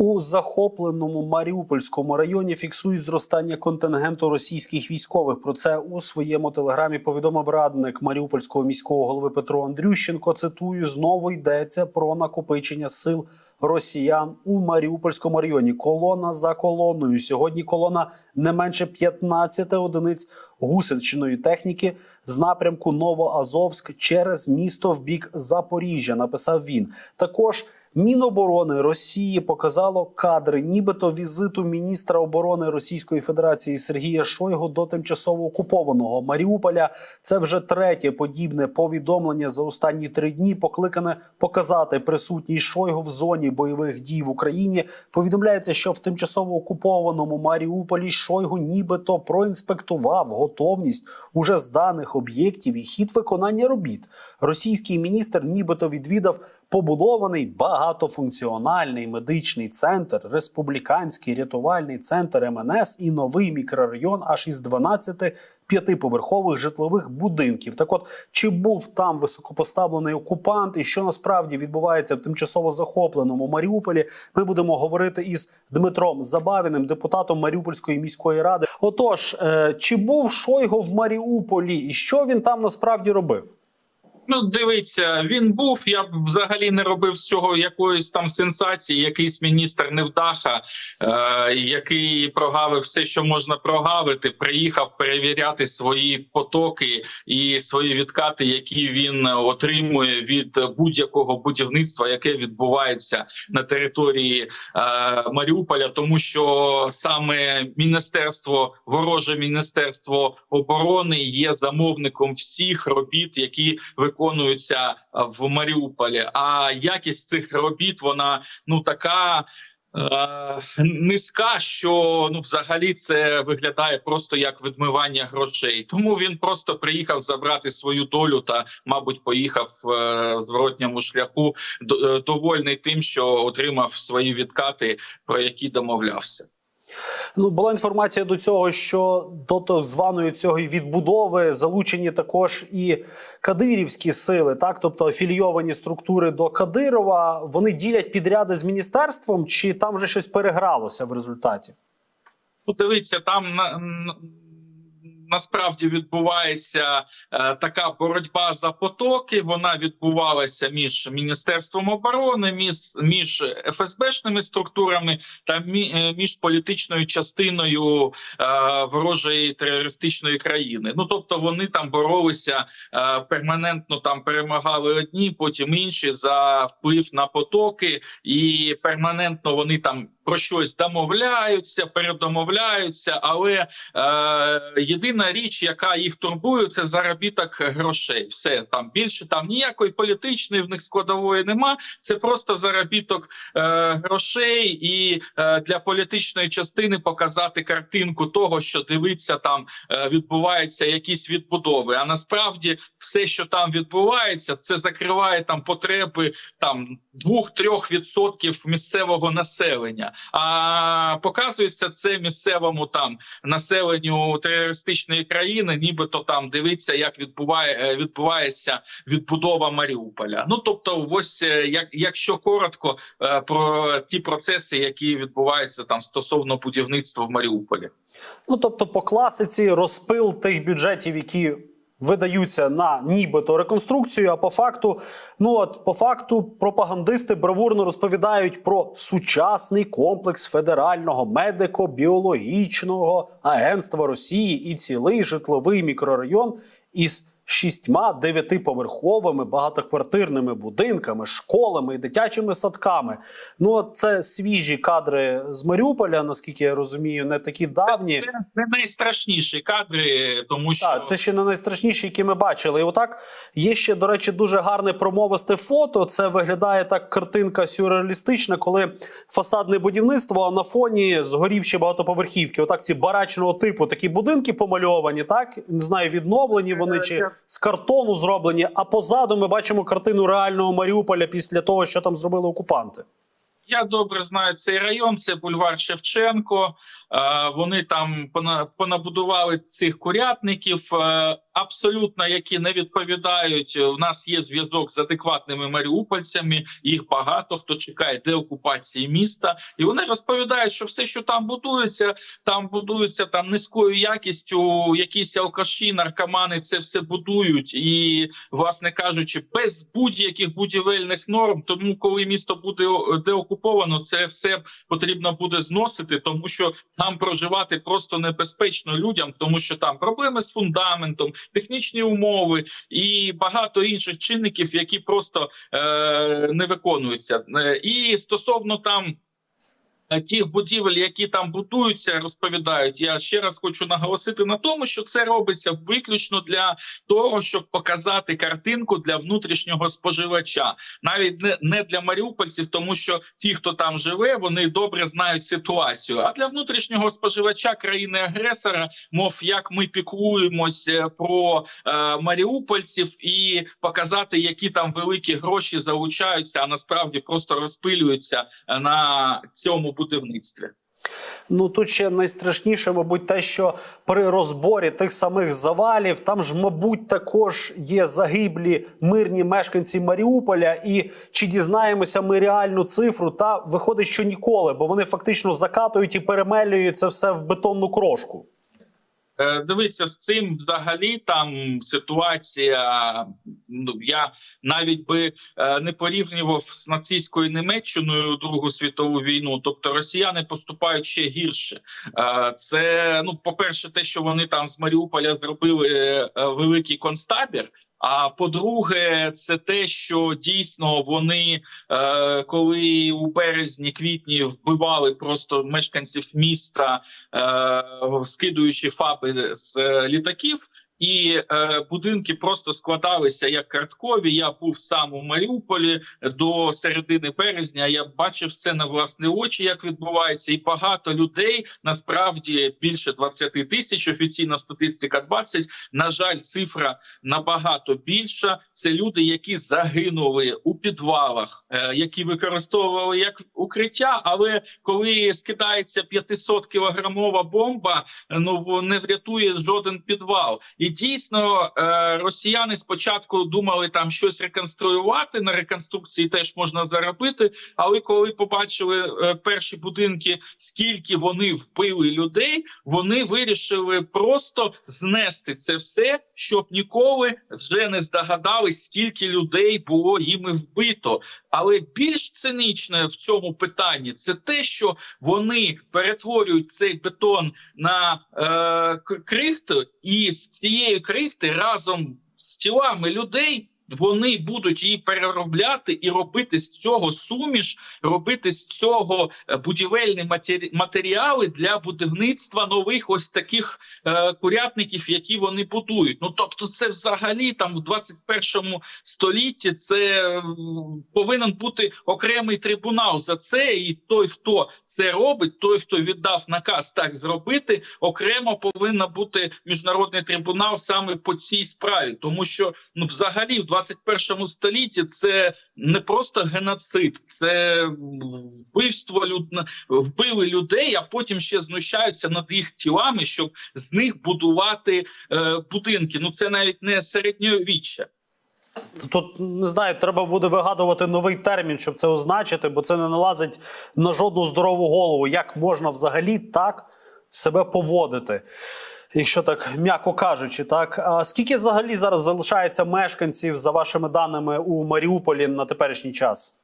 У захопленому Маріупольському районі фіксують зростання контингенту російських військових. Про це у своєму телеграмі повідомив радник Маріупольського міського голови Петро Андрющенко. Цитую: знову йдеться про накопичення сил росіян у Маріупольському районі. Колона за колоною. Сьогодні колона не менше 15 одиниць гусеничної техніки з напрямку Новоазовськ через місто в бік Запоріжжя. Написав він також. Міноборони Росії показало кадри, нібито візиту міністра оборони Російської Федерації Сергія Шойгу до тимчасово окупованого Маріуполя. Це вже третє подібне повідомлення за останні три дні, покликане показати присутність Шойгу в зоні бойових дій в Україні. Повідомляється, що в тимчасово окупованому Маріуполі Шойгу нібито проінспектував готовність уже зданих об'єктів і хід виконання робіт. Російський міністр нібито відвідав побудований багатофункціональний медичний центр, республіканський рятувальний центр МНС і новий мікрорайон аж із 12 п'ятиповерхових житлових будинків. Так, от чи був там високопоставлений окупант, і що насправді відбувається в тимчасово захопленому Маріуполі? Ми будемо говорити із Дмитром Забавіним, депутатом Маріупольської міської ради. Отож, е, чи був Шойго в Маріуполі, і що він там насправді робив? Ну, дивіться, він був. Я б взагалі не робив з цього якоїсь там сенсації. Якийсь міністр невдаха, е, який прогавив все, що можна прогавити. Приїхав перевіряти свої потоки і свої відкати, які він отримує від будь-якого будівництва, яке відбувається на території е, Маріуполя, тому що саме міністерство, вороже міністерство оборони є замовником всіх робіт, які виконуються в Маріуполі. А якість цих робіт вона ну така. е, Низька, що ну взагалі це виглядає просто як відмивання грошей. Тому він просто приїхав забрати свою долю та, мабуть, поїхав е, в зворотньому шляху, е, довольний тим, що отримав свої відкати, про які домовлявся. Ну була інформація до цього, що до так званої цього відбудови залучені також і кадирівські сили, так тобто афілійовані структури до Кадирова. Вони ділять підряди з міністерством, чи там вже щось перегралося в результаті? Ну, дивіться, там насправді відбувається е, така боротьба за потоки. Вона відбувалася між міністерством оборони, між, між ФСБшними структурами та е, між політичною частиною е, ворожої терористичної країни. Ну тобто вони там боролися перманентно, там перемагали одні, потім інші за вплив на потоки, і перманентно вони там про щось домовляються, передомовляються, але е, єдина річ, яка їх турбує, це заробіток грошей. Все там більше там ніякої політичної в них складової нема. Це просто заробіток е, грошей, і е, для політичної частини показати картинку того, що дивиться там е, відбуваються якісь відбудови. А насправді все, що там відбувається, це закриває там потреби там 2-3% відсотків місцевого населення. А показується це місцевому там населенню терористичної країни, нібито там дивиться, як відбуває е, відбувається відбудова Маріуполя. Ну тобто, ось е, як якщо коротко е, про ті процеси, які відбуваються там стосовно будівництва в Маріуполі. Ну тобто, по класиці розпил тих бюджетів, які видаються на нібито реконструкцію. А по факту, ну от по факту, пропагандисти бравурно розповідають про сучасний комплекс федерального медико-біологічного агентства Росії і цілий житловий мікрорайон із шістьма дев'ятиповерховими багатоквартирними будинками, школами і дитячими садками. Ну, це свіжі кадри з Маріуполя, наскільки я розумію, не такі давні. Це, це не найстрашніші кадри, тому що Так, це ще не найстрашніші, які ми бачили. І отак є ще, до речі, дуже гарне промовисте фото. Це виглядає так картинка сюрреалістична, коли фасадне будівництво, а на фоні згорівші багатоповерхівки. Отак ці барачного типу такі будинки помальовані, так не знаю, відновлені вони чи з картону зроблені. А позаду ми бачимо картину реального Маріуполя після того, що там зробили окупанти. Я добре знаю цей район. Це бульвар Шевченко. Е, Вони там пона- понабудували цих курятників. е, абсолютно які не відповідають. У нас є зв'язок з адекватними маріупольцями. Їх багато хто чекає деокупації міста, і вони розповідають, що все, що там будується, там будується там низькою якістю. Якісь алкаші, наркомани це все будують, і власне кажучи, без будь-яких будівельних норм. Тому, коли місто буде о- деокуповано, це все потрібно буде зносити, тому що там проживати просто небезпечно людям, тому що там проблеми з фундаментом, технічні умови і багато інших чинників, які просто е, не виконуються. Е, І стосовно там. Е, Тих будівель, які там будуються, розповідають. Я ще раз хочу наголосити на тому, що це робиться виключно для того, щоб показати картинку для внутрішнього споживача, навіть не, для маріупольців, тому що ті, хто там живе, вони добре знають ситуацію. А для внутрішнього споживача країни-агресора, мов як ми піклуємось е, про е, маріупольців і показати, які там великі гроші залучаються, а насправді просто розпилюються е, на цьому будівництві. Ну тут ще найстрашніше, мабуть, те, що при розборі тих самих завалів там ж, мабуть, також є загиблі мирні мешканці Маріуполя. І чи дізнаємося ми реальну цифру? Та виходить, що ніколи, бо вони фактично закатують і перемелюють це все в бетонну крошку. Е, Дивіться, з цим взагалі там ситуація. Ну я навіть би е, не порівнював з нацистською Німеччиною Другу світову війну. Тобто росіяни поступають ще гірше. Е, Це ну, по перше, те, що вони там з Маріуполя зробили великий концтабір. А по-друге, це те, що дійсно вони, е, коли у березні квітні вбивали просто мешканців міста, е, скидуючи фаби з е, літаків. І е, будинки просто складалися як карткові. Я був сам у Маріуполі до середини березня. Я бачив це на власні очі, як відбувається, і багато людей насправді більше 20 тисяч. Офіційна статистика 20. На жаль, цифра набагато більша. Це люди, які загинули у підвалах, е, які використовували як укриття. Але коли скидається 500 кілограмова бомба, ну не врятує жоден підвал. І дійсно е, росіяни спочатку думали там щось реконструювати. На реконструкції теж можна заробити. Але коли побачили е, перші будинки, скільки вони вбили людей, вони вирішили просто знести це все, щоб ніколи вже не здогадались, скільки людей було їми вбито. Але більш цинічне в цьому питанні це те, що вони перетворюють цей бетон на е, к- крихту, і з цієї крихти разом з тілами людей. Вони будуть її переробляти і робити з цього суміш, робити з цього е, будівельні матері- матеріали для будівництва нових ось таких е, курятників, які вони будують. Ну тобто, це взагалі там в 21 столітті це повинен бути окремий трибунал за це, і той, хто це робить, той, хто віддав наказ так зробити, окремо повинен бути міжнародний трибунал саме по цій справі, тому що ну взагалі в 21 столітті це не просто геноцид, це вбивство люд... вбили людей, а потім ще знущаються над їх тілами, щоб з них будувати е, будинки. Ну це навіть не середньовіччя. Тут не знаю, треба буде вигадувати новий термін, щоб це означити, бо це не налазить на жодну здорову голову. Як можна взагалі так себе поводити? Якщо так м'яко кажучи, так а скільки взагалі зараз залишається мешканців за вашими даними у Маріуполі на теперішній час?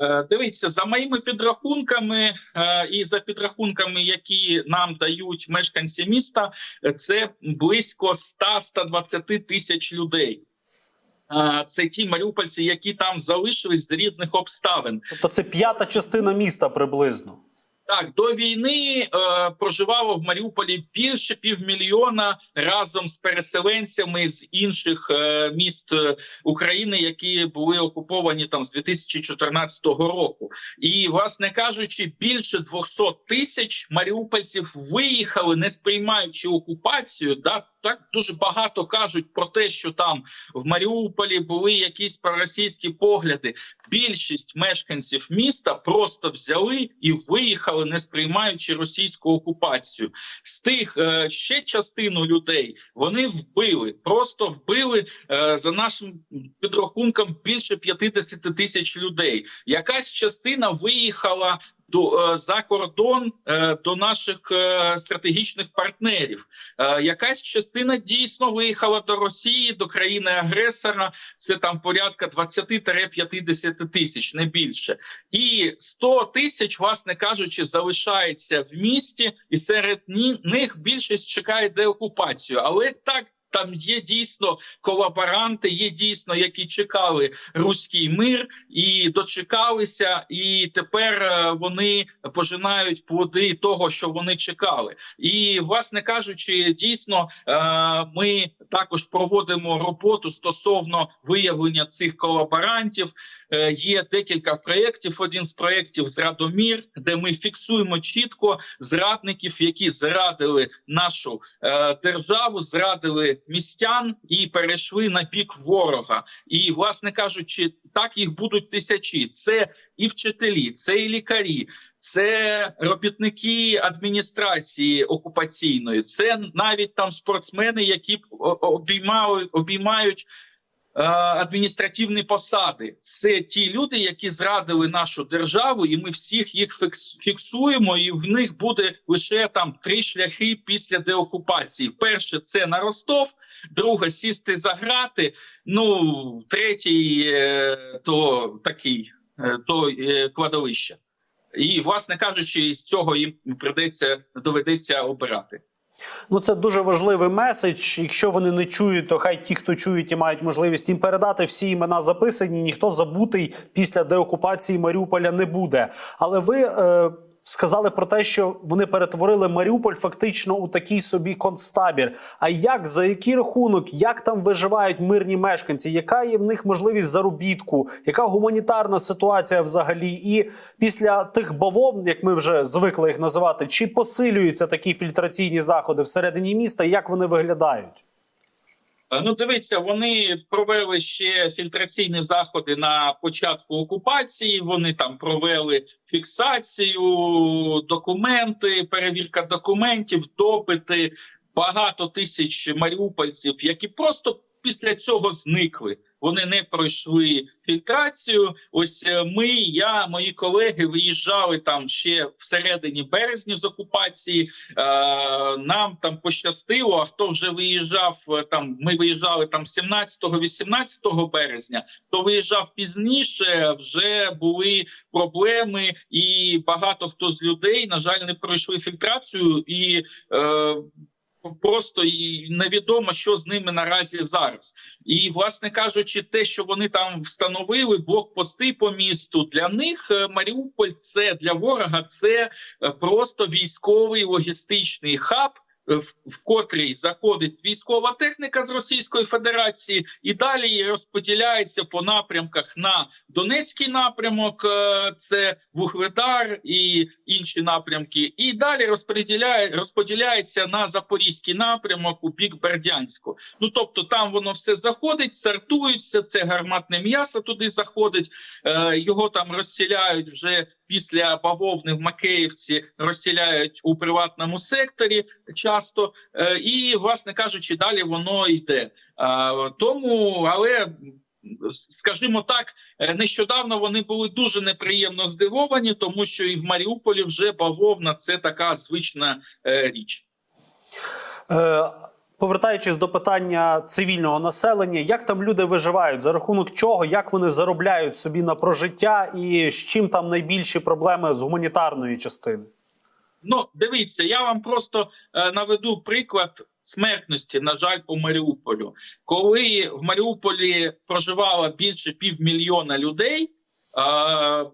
Е, Дивіться, за моїми підрахунками е, і за підрахунками, які нам дають мешканці міста, це близько 100-120 тисяч людей. Е, Це ті маріупольці, які там залишились з різних обставин. Тобто це п'ята частина міста приблизно. Так, до війни е, проживало в Маріуполі більше півмільйона разом з переселенцями з інших е, міст е, України, які були окуповані там з 2014 року. І, власне кажучи, більше 200 тисяч маріупольців виїхали, не сприймаючи окупацію, да так дуже багато кажуть про те, що там в Маріуполі були якісь проросійські погляди. Більшість мешканців міста просто взяли і виїхали, не сприймаючи російську окупацію. З тих е, ще частину людей вони вбили, просто вбили е, за нашим підрахунком більше 50 тисяч людей. Якась частина виїхала до е, за кордон е, до наших е, стратегічних партнерів. Якась частина дійсно виїхала до Росії, до країни агресора. Це там порядка 20-50 тисяч, не більше. І 100 тисяч, власне кажучи, залишається в місті, і серед них більшість чекає деокупацію. Але так. Там є дійсно колаборанти, є дійсно, які чекали руський мир і дочекалися, і тепер е, вони пожинають плоди того, що вони чекали. І, власне кажучи, дійсно е, ми також проводимо роботу стосовно виявлення цих колаборантів. Е, Є декілька проєктів. Один з проєктів Зрадомір, де ми фіксуємо чітко зрадників, які зрадили нашу е, державу, зрадили містян і перейшли на бік ворога. І, власне кажучи, так їх будуть тисячі. Це і вчителі, це і лікарі, це робітники адміністрації окупаційної, це навіть там спортсмени, які б о- обіймають Адміністративні посади це ті люди, які зрадили нашу державу, і ми всіх їх фіксуємо. І в них буде лише там три шляхи після деокупації. Перше це на Ростов, друге сісти за грати. Ну третій е, то такий е, то е, кладовище. І, власне кажучи, з цього їм придеться доведеться обирати. Ну, це дуже важливий меседж. Якщо вони не чують, то хай ті, хто чують і мають можливість їм передати, всі імена записані. Ніхто забутий після деокупації Маріуполя не буде. Але ви е, сказали про те, що вони перетворили Маріуполь фактично у такий собі концтабір. А як за який рахунок, як там виживають мирні мешканці? Яка є в них можливість заробітку? Яка гуманітарна ситуація взагалі? І після тих бавовн, як ми вже звикли їх називати, чи посилюються такі фільтраційні заходи всередині міста? Як вони виглядають? Е, Ну, дивіться, вони провели ще фільтраційні заходи на початку окупації. Вони там провели фіксацію, документи, перевірка документів, допити багато тисяч маріупольців, які просто після цього зникли. Вони не пройшли фільтрацію. Ось е, ми, я, мої колеги виїжджали там ще всередині березня з окупації. Е, нам там пощастило. А хто вже виїжджав е, там? Ми виїжджали там 17-18 березня. Хто виїжджав пізніше, вже були проблеми, і багато хто з людей на жаль не пройшли фільтрацію і. Е, Просто і невідомо, що з ними наразі зараз, і власне кажучи, те, що вони там встановили блокпости по місту, для них е, Маріуполь це для ворога, це е, просто військовий логістичний хаб. Е, В, в котрий заходить військова техніка з Російської Федерації, і далі розподіляється по напрямках на Донецький напрямок, е, це Вугледар і інші напрямки. І далі розподіляє, розподіляється на Запорізький напрямок у бік Бердянську. Ну тобто там воно все заходить, сортується. Це гарматне м'ясо туди заходить. Е, його там розсіляють вже після бавовни в Макеївці, розсіляють у приватному секторі часто, е, і, власне кажучи, далі воно йде. Е, тому, але. Скажімо так, е, нещодавно вони були дуже неприємно здивовані, тому що і в Маріуполі вже бавовна це така звична річ. Повертаючись до питання цивільного населення, як там люди виживають, за рахунок чого, як вони заробляють собі на прожиття, і з чим там найбільші проблеми з гуманітарної частини? Ну, дивіться, я вам просто е, наведу приклад смертності, на жаль, по Маріуполю. Коли в Маріуполі проживало більше півмільйона людей, е,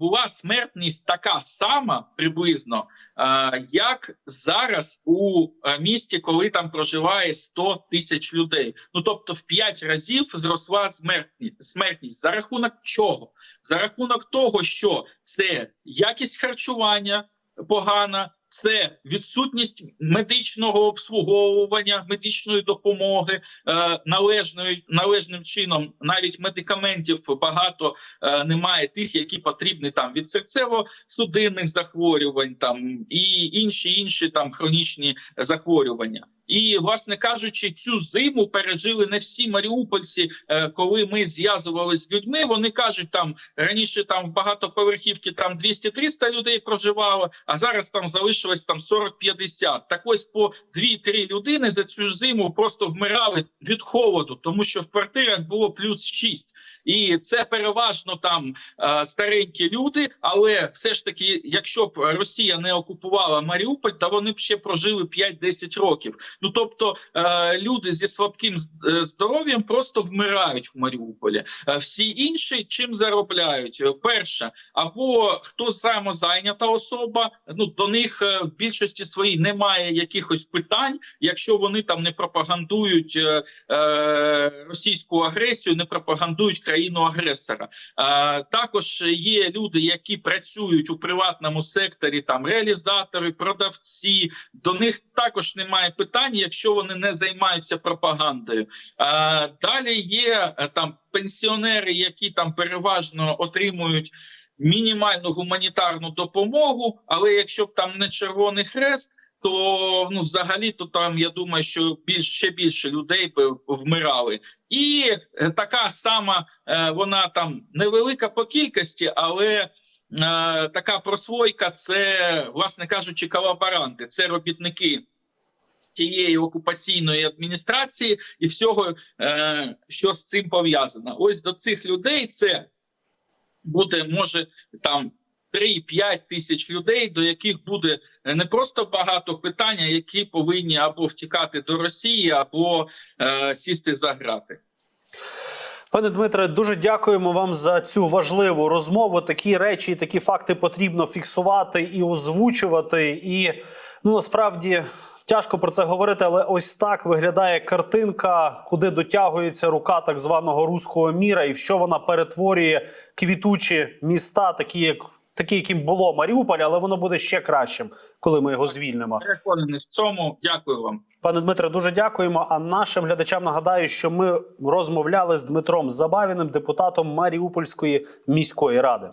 була смертність така сама приблизно, е, як зараз у е, місті, коли там проживає 100 тисяч людей. Ну тобто, в 5 разів зросла смертність. Смертність за рахунок чого? За рахунок того, що це якість харчування погана. Це відсутність медичного обслуговування, медичної допомоги е, належною належним чином. Навіть медикаментів багато е, немає тих, які потрібні там від серцево-судинних захворювань, там і інші інші там хронічні захворювання. І, власне кажучи, цю зиму пережили не всі маріупольці. Е, коли ми зв'язувалися з людьми, вони кажуть, там раніше там в багатоповерхівці там 200-300 людей проживало, а зараз там залишилось там 40-50. Так ось по 2-3 людини за цю зиму просто вмирали від холоду, тому що в квартирах було плюс 6. І це переважно там е, старенькі люди. Але все ж таки, якщо б Росія не окупувала Маріуполь, то вони б ще прожили 5-10 років. Ну тобто е, люди зі слабким е, здоров'ям просто вмирають в Маріуполі. Всі інші чим заробляють? Перше, або хто самозайнята особа, ну до них в більшості своїй немає якихось питань, якщо вони там не пропагандують е, е, російську агресію, не пропагандують країну агресора. Е, також є люди, які працюють у приватному секторі, там реалізатори, продавці. До них також немає питань, якщо вони не займаються пропагандою. Е, далі є е, там пенсіонери, які там переважно отримують. Мінімальну гуманітарну допомогу, але якщо б там не Червоний Хрест, то ну взагалі то там я думаю, що більш ще більше людей б вмирали, і е, така сама е, вона там невелика по кількості, але е, така прослойка це, власне кажучи, колаборанти, це робітники. Тієї окупаційної адміністрації і всього, що з цим пов'язано. Ось до цих людей це буде може там 3-5 тисяч людей, до яких буде не просто багато питань, які повинні або втікати до Росії, або е, сісти за грати. Пане Дмитре, дуже дякуємо вам за цю важливу розмову. Такі речі, такі факти потрібно фіксувати і озвучувати. І ну насправді тяжко про це говорити, але ось так виглядає картинка, куди дотягується рука так званого руського міра, і в що вона перетворює квітучі міста, такі як такі, яким було Маріуполь, але воно буде ще кращим, коли ми його звільнимо. Переконаний в цьому. Дякую вам. Пане Дмитре, дуже дякуємо. А нашим глядачам нагадаю, що ми розмовляли з Дмитром Забавіним, депутатом Маріупольської міської ради.